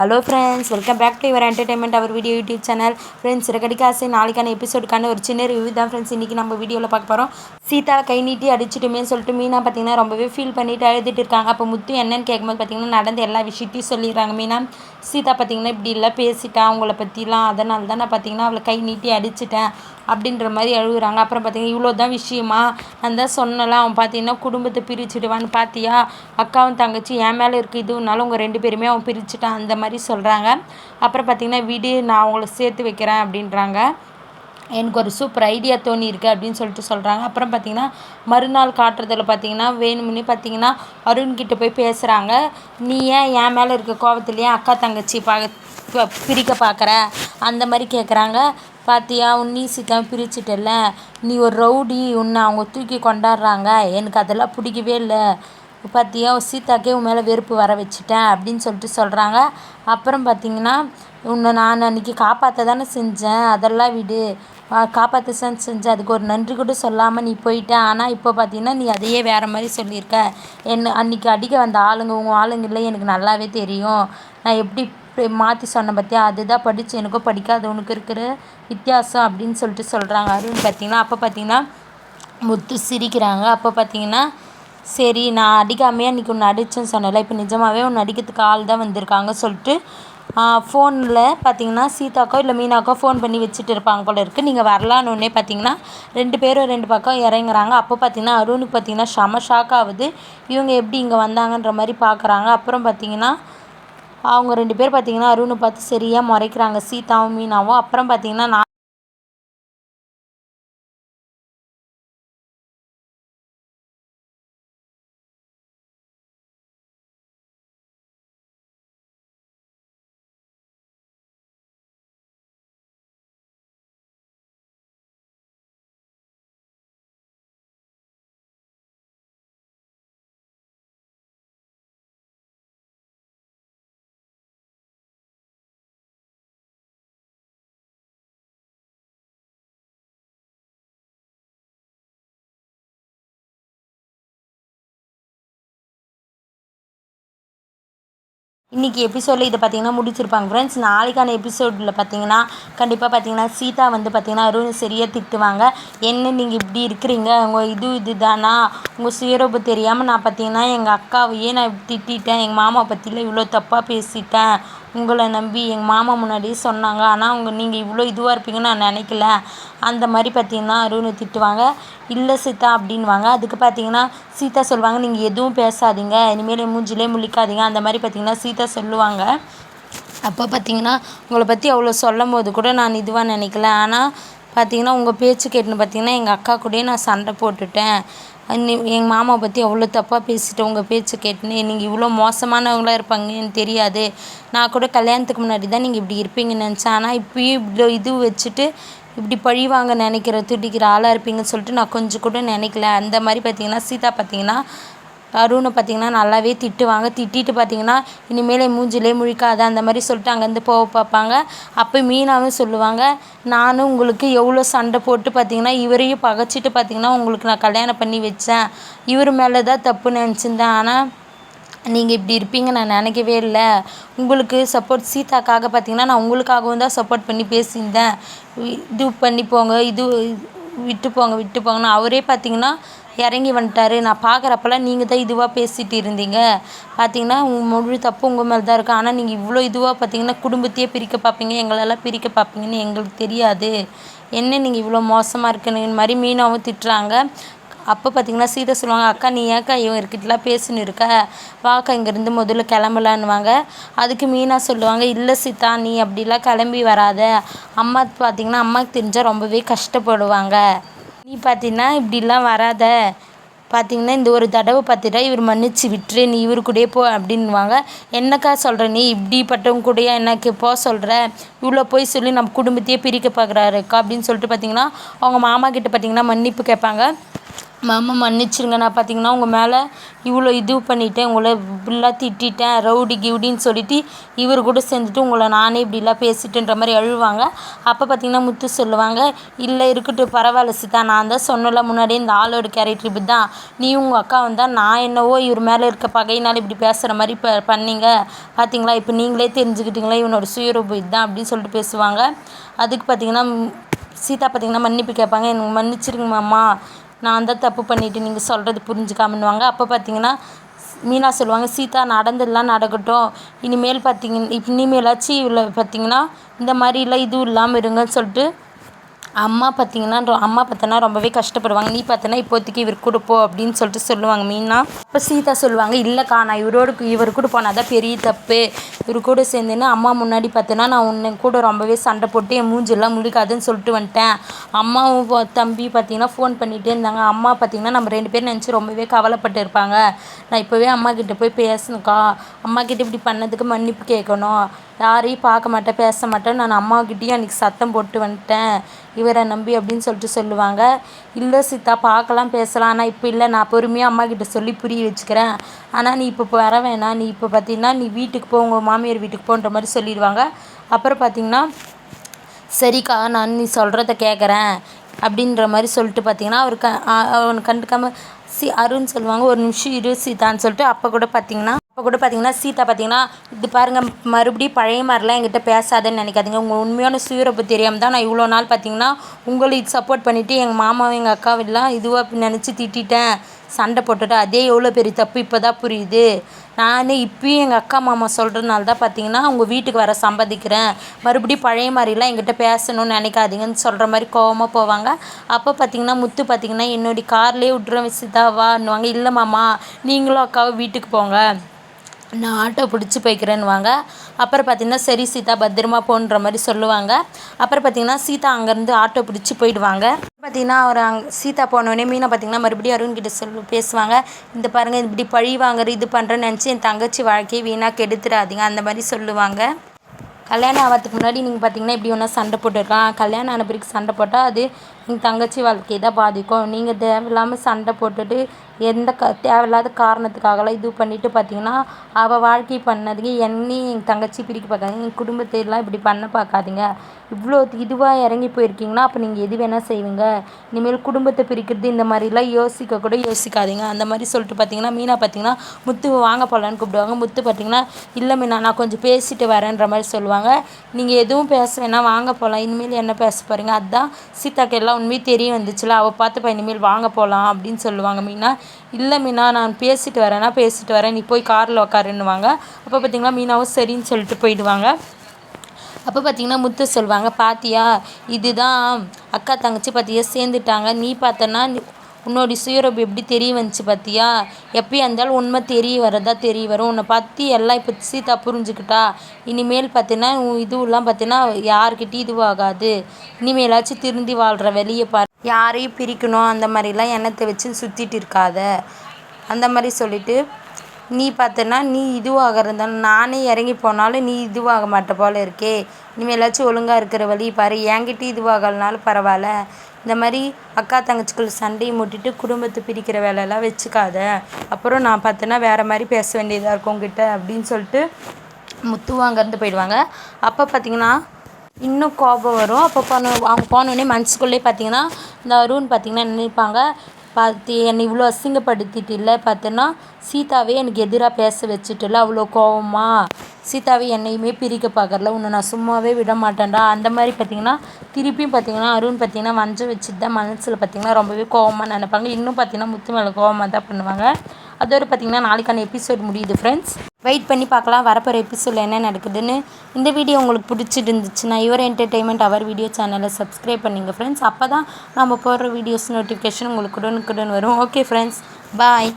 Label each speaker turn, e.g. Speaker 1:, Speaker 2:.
Speaker 1: Hello friends welcome back to your entertainment hour video YouTube channel friends ரெக்கடிக்காசு நாளைக்கான எபிசோடுக்கான ஒரு சின்ன ரிவ்யூ தான் ஃப்ரெண்ட்ஸ் இன்றைக்கி நம்ம வீடியோவில் பார்க்க போகிறோம் சீதா கை நீட்டி அடிச்சிட்டுமே சொல்லிட்டு மீனா பார்த்தீங்கன்னா ரொம்பவே ஃபீல் பண்ணிட்டு அழுதுட்டு இருக்காங்க. அப்போ முத்து என்னன்னு கேட்கும்போது பார்த்தீங்கன்னா நடந்த எல்லா விஷயத்தையும் சொல்லிடுறாங்க. மீனா சீதா பார்த்தீங்கன்னா இப்படி இல்லை பேசிட்டா அவங்கள பற்றிலாம் அதனால தான் நான் பார்த்தீங்கன்னா அவளை கை நீட்டி அடிச்சிட்டேன் அப்படின்ற மாதிரி அழுகுறாங்க. அப்புறம் பார்த்தீங்கன்னா இவ்வளோ தான் விஷயமா? நான் தான் சொன்னலாம் அவன் பார்த்தீங்கன்னா குடும்பத்தை பிரிச்சுடுவான்னு. பார்த்தியா அக்காவும் தங்கச்சி என் மேலே இருக்குது இதுனாலும் உங்கள் ரெண்டு பேருமே அவன் பிரிச்சுட்டான். அந்த மாதிரி சொல்கிறாங்க அப்புறம் பார்த்திங்கன்னா வீடு நான் அவங்கள சேர்த்து வைக்கிறேன் அப்படின்றாங்க. எனக்கு ஒரு சூப்பர் ஐடியா தோணி இருக்குது அப்படின்னு சொல்லிட்டு சொல்கிறாங்க அப்புறம் பார்த்திங்கன்னா மறுநாள் காட்டுறதில் பார்த்தீங்கன்னா வேணும்னே பார்த்திங்கன்னா அருண்கிட்ட போய் பேசுகிறாங்க நீ ஏன் என் மேலே இருக்க கோபத்துலேயே அக்கா தங்கச்சி பா பிரிக்க பார்க்குற அந்த மாதிரி கேட்குறாங்க பார்த்தியா உன் சீதா பிரிச்சுட்டல நீ ஒரு ரவுடி உன்னை அவங்க தூக்கி கொண்டாடுறாங்க. எனக்கு அதெல்லாம் பிடிக்கவே இல்லை. பாத்தியா சீதாக்கே உன் மேலே வெறுப்பு வர வச்சுட்டேன் அப்படின்னு சொல்லிட்டு சொல்கிறாங்க அப்புறம் பார்த்தீங்கன்னா உன்னை நான் அன்றைக்கி காப்பாற்ற தானே செஞ்சேன். அதெல்லாம் விடு. காப்பாற்ற தான் செஞ்சேன் அதுக்கு ஒரு நன்றி கூட சொல்லாமல் நீ போயிட்ட. ஆனால் இப்போ பார்த்தீங்கன்னா நீ அதையே வேறு மாதிரி சொல்லியிருக்க. என்ன அன்றைக்கி அடிக்க வந்த ஆளுங்க உங்கள் ஆளுங்க இல்லை எனக்கு நல்லாவே தெரியும். நான் எப்படி மாற்றி சொன்ன பார்த்தியா அதுதான் படித்து எனக்கும் படிக்காதவனுக்கு இருக்கிற வித்தியாசம் அப்படின்னு சொல்லிட்டு சொல்கிறாங்க அருண் பார்த்தீங்கன்னா அப்போ பார்த்தீங்கன்னா முத்து சிரிக்கிறாங்க. அப்போ பார்த்தீங்கன்னா சரி நான் அடிக்காமையே அன்றைக்கி ஒன்று அடித்தேன்னு சொன்னேன்ல இப்போ நிஜமாகவே ஒன்று அடிக்கிறதுக்கு ஆள் தான் வந்திருக்காங்க சொல்லிட்டு ஃபோனில் பார்த்தீங்கன்னா சீதாக்கோ இல்லை மீனாக்கோ ஃபோன் பண்ணி வச்சுட்டு இருப்பாங்க போல இருக்குது நீங்கள் வரலான்னு பார்த்தீங்கன்னா ரெண்டு பேரும் ரெண்டு பக்கம் இறங்குறாங்க. அப்போ பார்த்தீங்கன்னா அருணுக்கு பார்த்தீங்கன்னா செம ஷாக் ஆகுது. இவங்க எப்படி இங்கே வந்தாங்கன்ற மாதிரி பார்க்குறாங்க அப்புறம் பார்த்தீங்கன்னா அவங்க ரெண்டு பேர் பார்த்தீங்கன்னா அருணை பார்த்து சரியாக முறைக்கிறாங்க. சீதாவும் மீனாவும். அப்புறம் பார்த்தீங்கன்னா நான் இன்றைக்கி எபிசோடில் இதை பார்த்தீங்கன்னா முடிச்சிருப்பாங்க. ஃப்ரெண்ட்ஸ் நாளைக்கான எபிசோடில் பார்த்தீங்கன்னா கண்டிப்பாக பார்த்தீங்கன்னா சீதா வந்து பார்த்தீங்கன்னா அருண் சரியாக திட்டுவாங்க. என்ன நீங்கள் இப்படி இருக்கிறீங்க? உங்கள் இது இது தானா? உங்கள் சுயரூபம் தெரியாமல் நான் பார்த்தீங்கன்னா எங்கள் அக்காவையே நான் இப்படி திட்டிட்டேன். எங்கள் மாமா பற்றியில் இவ்வளோ தப்பாக பேசிட்டேன். உங்களை நம்பி எங்கள் மாமா முன்னாடி சொன்னாங்க. ஆனால் உங்கள் நீங்கள் இவ்வளோ இதுவாக இருப்பீங்கன்னு நான் நினைக்கல. அந்த மாதிரி பார்த்தீங்கன்னா அருணை திட்டுவாங்க. இல்லை சீதா அப்படின்வாங்க அதுக்கு பார்த்தீங்கன்னா சீதா சொல்லுவாங்க நீங்கள் எதுவும் பேசாதீங்க. இனிமேல் மூஞ்சிலே முழிக்காதீங்க. அந்த மாதிரி பார்த்தீங்கன்னா சீதா சொல்லுவாங்க. அப்போ பார்த்தீங்கன்னா உங்களை பற்றி அவ்வளோ சொல்லும் போது கூட நான் இதுவாக நினைக்கல. ஆனால் பார்த்தீங்கன்னா உங்கள் பேச்சு கேட்டுன்னு பார்த்தீங்கன்னா எங்கள் அக்கா கூடயே நான் சண்டை போட்டுட்டேன். எங்கள் மாமாவை பற்றி அவ்வளோ தப்பாக பேசிவிட்டு உங்கள் பேச்சு கேட்டுன்னு நீங்கள் இவ்வளோ மோசமானவங்களா இருப்பாங்கன்னு தெரியாது. நான் கூட கல்யாணத்துக்கு முன்னாடி தான் நீங்கள் இப்படி இருப்பீங்கன்னு நினச்சேன். ஆனால் இப்பயும் இவ்வளோ இது வச்சுட்டு இப்படி பழி வாங்க நினைக்கிற துடிக்கிற ஆளாக இருப்பீங்கன்னு சொல்லிட்டு நான் கொஞ்சம் கூட நினைக்கல. அந்த மாதிரி பார்த்தீங்கன்னா சீதா பார்த்தீங்கன்னா அருணை பார்த்திங்கன்னா நல்லாவே திட்டுவாங்க. திட்டிட்டு பார்த்தீங்கன்னா இனிமேல் என் மூஞ்சிலே முழிக்காத அந்த மாதிரி சொல்லிட்டு அங்கேருந்து போக பார்ப்பாங்க. அப்போ மீனாவும் சொல்லுவாங்க நானும் உங்களுக்கு எவ்வளோ சண்டை போட்டு பார்த்தீங்கன்னா இவரையும் பகைச்சிட்டு பார்த்தீங்கன்னா உங்களுக்கு நான் கல்யாணம் பண்ணி வச்சேன். இவர் மேலே தான் தப்பு நினச்சிருந்தேன். ஆனால் நீங்கள் இப்படி இருப்பீங்க நான் நினைக்கவே இல்லை. உங்களுக்கு சப்போர்ட் சீதாக்காக பார்த்தீங்கன்னா நான் உங்களுக்காகவும் தான் சப்போர்ட் பண்ணி பேசியிருந்தேன். இது பண்ணி போங்க இது விட்டு போங்க விட்டு போங்கன்னு அவரே பார்த்தீங்கன்னா இறங்கி வந்துட்டாரு. நான் பார்க்குறப்பெல்லாம் நீங்கள் தான் இதுவாக பேசிட்டு இருந்தீங்க. பார்த்தீங்கன்னா உங்கள் முழு தப்பு உங்கள் மேலே தான் இருக்குது ஆனால் நீங்கள் இவ்வளோ இதுவாக பார்த்தீங்கன்னா குடும்பத்தையே பிரிக்க பார்ப்பீங்க எங்களெல்லாம் பிரிக்க பார்ப்பீங்கன்னு எங்களுக்கு தெரியாது. என்ன நீங்கள் இவ்வளோ மோசமாக இருக்குன்னு? மாதிரி மீனாவும் திட்டுறாங்க. அப்போ பார்த்தீங்கன்னா சீதா சொல்லுவாங்க அக்கா நீ ஏக்கா இவங்ககிட்டலாம் பேசின்னு இருக்க? வாக்கா இங்கேருந்து முதல்ல கிளம்பலான்னுவாங்க. அதுக்கு மீனா சொல்லுவாங்க இல்லை சீதா நீ அப்படிலாம் கிளம்பி வராத. அம்மா பார்த்தீங்கன்னா அம்மாவுக்கு தெரிஞ்சால் ரொம்பவே கஷ்டப்படுவாங்க. நீ பார்த்தீங்கன்னா இப்படிலாம் வராத. பார்த்தீங்கன்னா இந்த ஒரு தடவை பார்த்துட்டா இவர் மன்னிச்சு விட்டுரு நீ இவர் கூடயே போ அப்படின்வாங்க என்னக்கா சொல்கிற நீ? இப்படிப்பட்டவங்க கூடயா எனக்கு போக சொல்கிற இவ்வளோ போய் சொல்லி நம்ம குடும்பத்தையே பிரிக்க பார்க்குறாருக்கா அப்படின்னு சொல்லிட்டு பார்த்தீங்கன்னா அவங்க மாமா கிட்ட பார்த்தீங்கன்னா மன்னிப்பு கேட்பாங்க. மாமா மன்னிச்சிருங்க. நான் பார்த்தீங்கன்னா உங்கள் மேலே இவ்வளோ இது பண்ணிட்டேன். உங்களை இப்படிலாம் திட்டிட்டேன். ரவுடி கிவுடின்னு சொல்லிட்டு இவர் கூட சேர்ந்துட்டு உங்களை நானே இப்படிலாம் பேசிட்டேன்ற மாதிரி அழுவாங்க. அப்போ பார்த்தீங்கன்னா முத்து சொல்லுவாங்க இல்லை இருக்கட்டும் பரவாயில்ல சீதா நான் தான் சொன்னல முன்னாடியே இந்த ஆளோட கேரக்டர் இப்படி தான். நீ உங்கள் அக்கா வந்தால் நான் என்னவோ இவர் மேலே இருக்க பகையினால் இப்படி பேசுகிற மாதிரி இப்போ பண்ணீங்க. பார்த்தீங்களா இப்போ நீங்களே தெரிஞ்சுக்கிட்டீங்களா? இவனோட சுயரூபம் இதுதான் அப்படின்னு சொல்லிட்டு பேசுவாங்க. அதுக்கு பார்த்தீங்கன்னா சீதா பார்த்தீங்கன்னா மன்னிப்பு கேட்பாங்க. எனக்கு மன்னிச்சிருங்க மாமா. நான் தான் தப்பு பண்ணிவிட்டு நீங்கள் சொல்கிறது புரிஞ்சுக்காமன்னுவாங்க. அப்போ பார்த்தீங்கன்னா மீனா சொல்லுவாங்க சீதா நடந்ததெல்லாம் நடக்கட்டும். இனிமேல் பார்த்தீங்க இனிமேலாச்சும் இவ்வளோ பார்த்தீங்கன்னா இந்த மாதிரிலாம் இதுவும் இல்லாமல் இருங்கன்னு சொல்லிட்டு அம்மா பார்த்தீங்கன்னா அம்மா பார்த்தோன்னா ரொம்பவே கஷ்டப்படுவாங்க. நீ பார்த்தனா இப்போதைக்கு இவர் கூட போ அப்படின்னு சொல்லிட்டு சொல்லுவாங்க மீனா. இப்போ சீதா சொல்லுவாங்க இல்லைக்கா நான் இவரோட இவர் கூட போனால் தான் பெரிய தப்பு. இவர் கூட சேர்ந்துன்னு அம்மா முன்னாடி பார்த்தேன்னா நான் உன்னை கூட ரொம்பவே சண்டை போட்டு என் மூஞ்செல்லாம் முழிக்காதுன்னு சொல்லிட்டு வந்துட்டேன். அம்மாவும் தம்பி பார்த்தீங்கன்னா ஃபோன் பண்ணிகிட்டே இருந்தாங்க. அம்மா பார்த்தீங்கன்னா நம்ம ரெண்டு பேரும் நினச்சி ரொம்பவே கவலைப்பட்டு இருப்பாங்க. நான் இப்போவே அம்மா கிட்ட போய் பேசணுக்கா அம்மா கிட்ட இப்படி பண்ணதுக்கு மன்னிப்பு கேட்கணும். யாரையும் பார்க்க மாட்டேன் பேச மாட்டேன். நான் அம்மாக்கிட்டேயும் அன்றைக்கி சத்தம் போட்டு வந்துட்டேன். இவரை நம்பி அப்படின்னு சொல்லிட்டு சொல்லுவாங்க. இல்லை சீதா பார்க்கலாம் பேசலாம். ஆனால் இப்போ இல்லை. நான் பொறுமையாக அம்மா கிட்ட சொல்லி புரிய வச்சுக்கிறேன். ஆனால் நீ இப்போ வர வேணாம். நீ இப்போ பார்த்தீங்கன்னா நீ வீட்டுக்கு போங்கம்மா மாமியார் வீட்டுக்கு போன்ற மாதிரி சொல்லிடுவாங்க. அப்புறம் பார்த்தீங்கன்னா சரிக்கா நான் நீ சொல்கிறத கேட்குறேன் அப்படின்ற மாதிரி சொல்லிட்டு பார்த்தீங்கன்னா அவர் க அவனை கண்டுக்காமல் சி அருண் சொல்லுவாங்க ஒரு நிமிஷம் இரு சீதான்னு சொல்லிட்டு அப்போ கூட பார்த்தீங்கன்னா அப்போ கூட பார்த்தீங்கன்னா சீதா பார்த்தீங்கன்னா இது பாருங்கள் மறுபடியும் பழைய மாதிரிலாம் என்கிட்ட பேசாதேன்னு நினைக்காதீங்க. உங்கள் உண்மையான சுயரப்பு தெரியாமல் தான் நான் இவ்வளோ நாள் பார்த்தீங்கன்னா உங்களுக்கு சப்போர்ட் பண்ணிவிட்டு எங்கள் மாமாவும் எங்கள் அக்காவெல்லாம் இதுவாக நினச்சி திட்டிட்டேன். சண்டை போட்டுட்டு அதே எவ்வளோ பெரிய தப்பு இப்போ தான் புரியுது. நான் இப்பயும் எங்கள் அக்கா மாமா சொல்கிறதுனால தான் பார்த்தீங்கன்னா உங்கள் வீட்டுக்கு வர சம்பாதிக்கிறேன் மறுபடியும் பழைய மாதிரிலாம் எங்கிட்ட பேசணும்னு நினைக்காதீங்கன்னு சொல்கிற மாதிரி கோவமாக போவாங்க. அப்போ பார்த்தீங்கன்னா முத்து பார்த்தீங்கன்னா என்னுடைய கார்லேயே விட்ற விசிதாவான்னுவாங்க இல்லை மாமா நீங்களும் அக்காவும் வீட்டுக்கு போங்க. நான் ஆட்டோ பிடிச்சி போய்க்கிறேன்னுவாங்க. அப்புறம் பார்த்தீங்கன்னா சரி சீதா பத்திரமா போன்ற மாதிரி சொல்லுவாங்க. அப்புறம் பார்த்தீங்கன்னா சீதா அங்கேருந்து ஆட்டோ பிடிச்சி போயிடுவாங்க. பார்த்தீங்கன்னா அவர் அங்கே சீதா போனோடனே மீனா பார்த்தீங்கன்னா மறுபடியும் அருண்கிட்ட சொல்லு பேசுவாங்க. இந்த பாருங்கள் இப்படி பழி வாங்குற இது பண்ணுறேன்னு நினச்சி என் தங்கச்சி வாழ்க்கையை வீணாக கெடுத்துடாதீங்க அந்த மாதிரி சொல்லுவாங்க. கல்யாணம் ஆகிறதுக்கு முன்னாடி நீங்கள் பார்த்தீங்கன்னா இப்படி ஒன்றா சண்டை போட்டுருக்கலாம். கல்யாணம் ஆன பிறகு சண்டை போட்டால் அது எங்கள் தங்கச்சி வாழ்க்கையை தான் பாதிக்கும். நீங்கள் தேவையில்லாமல் சண்டை போட்டுட்டு எந்த க தேவையில்லாத காரணத்துக்காகலாம் இது பண்ணிவிட்டு பார்த்தீங்கன்னா அவள் வாழ்க்கை பண்ணதுக்கு என்னையும் எங்கள் தங்கச்சி பிரிக்க பார்க்காதீங்க எங்கள் குடும்பத்தையெல்லாம் இப்படி பண்ண பார்க்காதீங்க. இவ்வளோ இதுவாக இறங்கி போயிருக்கீங்கன்னா அப்போ நீங்கள் எது வேணால் செய்வீங்க. இனிமேல் குடும்பத்தை பிரிக்கிறது இந்த மாதிரிலாம் யோசிக்க கூட யோசிக்காதீங்க. அந்த மாதிரி சொல்லிட்டு பார்த்தீங்கன்னா மீனா பார்த்தீங்கன்னா முத்து வாங்க போகலான்னு கூப்பிடுவாங்க. முத்து பார்த்தீங்கன்னா இல்லை மீனா நான் கொஞ்சம் பேசிட்டு வரேன்ற மாதிரி சொல்லுவாங்க. நீங்கள் எதுவும் பேச வேணாம். வாங்க போகலாம் இனிமேல் என்ன பேச போகிறீங்க அதுதான் சீதாக்கு எல்லாம் உண்மையும் தெரிய வந்துச்சுல அவள் பார்த்துப்பா இனிமேல் வாங்க போகலாம் அப்படின்னு சொல்லுவாங்க. மீனா இல்லை மீனா நான் பேசிட்டு வரேன்னா பேசிட்டு வரேன் நீ போய் காரில் உக்காருன்னுவாங்க. அப்போ பார்த்திங்கன்னா மீனாவும் சரின்னு சொல்லிட்டு போயிடுவாங்க. அப்போ பார்த்தீங்கன்னா முத்து சொல்லுவாங்க பாத்தியா இதுதான் அக்கா தங்கச்சி பார்த்தியா சேர்ந்துட்டாங்க. நீ பார்த்தனா உன்னோட சுயரூபம் எப்படி தெரிய வந்துச்சு பார்த்தியா எப்பயும் இருந்தாலும் உண்மை தெரிய வரதா தெரிய வரும். உன்னை பற்றி எல்லாம் இப்போ சீதா புரிஞ்சுக்கிட்டா. இனிமேல் பார்த்தீங்கன்னா உன் இதுவெல்லாம் பார்த்தீங்கன்னா யார்கிட்டயும் இதுவாகாது. இனிமேலாச்சும் திருந்தி வாழ்கிற வெளியே பாரு. யாரையும் பிரிக்கணும். அந்த மாதிரிலாம் எண்ணத்தை வச்சு சுற்றிட்டு இருக்காத. அந்த மாதிரி சொல்லிட்டு நீ பார்த்தனா நீ இதுவாகிறது நானே இறங்கி போனாலும் நீ இதுவாக மாட்ட போல இருக்கே. இனிமேலாச்சும் ஒழுங்காக இருக்கிற வழி பாரு. என்கிட்ட இதுவாகலனாலும் பரவாயில்ல. இந்த மாதிரி அக்கா தங்கச்சிக்குள்ள சண்டையை மூட்டிட்டு குடும்பத்தை பிரிக்கிற வேலையெல்லாம் வச்சுக்காத. அப்புறம் நான் பார்த்தேன்னா வேறு மாதிரி பேச வேண்டியதாக இருக்கும் உங்ககிட்ட அப்படின்னு சொல்லிட்டு முத்துவாங்கிறது போயிடுவாங்க. அப்போ பார்த்தீங்கன்னா இன்னும் கோபம் வரும். அப்போ போன அவங்க போனோடனே மனசுக்குள்ளே பார்த்தீங்கன்னா இந்த அருண் பார்த்தீங்கன்னா நினைப்பாங்க பார்த்து என்னை இவ்வளோ அசிங்கப்படுத்திட்டு இல்லை பார்த்தோன்னா சீதாவே எனக்கு எதிராக பேச வச்சுட்டுல அவ்வளோ கோபமாக சீதாவை என்னையுமே பிரிக்க பார்க்கறல உன்னை நான் சும்மாவே விட மாட்டேன்டா. அந்த மாதிரி பார்த்தீங்கன்னா திருப்பியும் பார்த்தீங்கன்னா அருண் பார்த்தீங்கன்னா வஞ்சம் வச்சுட்டு தான் மனசில் பார்த்தீங்கன்னா ரொம்பவே கோவமாக நினைப்பாங்க. இன்னும் பார்த்தீங்கன்னா முத்து மேலே கோவமாக தான் பண்ணுவாங்க. அதோடு பார்த்தீங்கன்னா நாளைக்கான எபிசோட் முடியுது ஃப்ரெண்ட்ஸ் வெயிட் பண்ணி பார்க்கலாம். வரப்போகிற எபிசோடில் என்ன நடக்குதுன்னு. இந்த வீடியோ உங்களுக்கு பிடிச்சிட்டு இருந்துச்சுன்னா யுவர் என்டர்டெயின்மெண்ட் அவர் வீடியோ சேனலை சப்ஸ்கிரைப் பண்ணிங்க ஃப்ரெண்ட்ஸ் அப்போ தான் நம்ம போடுற வீடியோஸ் நோட்டிஃபிகேஷன் உங்களுக்கு உடனுக்குடன் வரும். Okay friends bye